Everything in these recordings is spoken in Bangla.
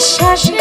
下雪。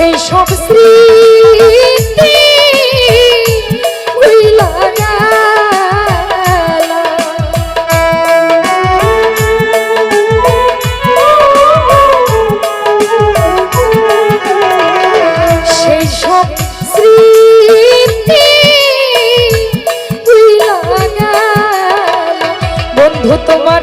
সেই সব স্মৃতি গেলাম। বন্ধু তোমার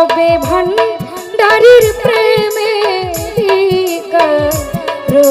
হবে ভণ্ডারির প্রেমে রো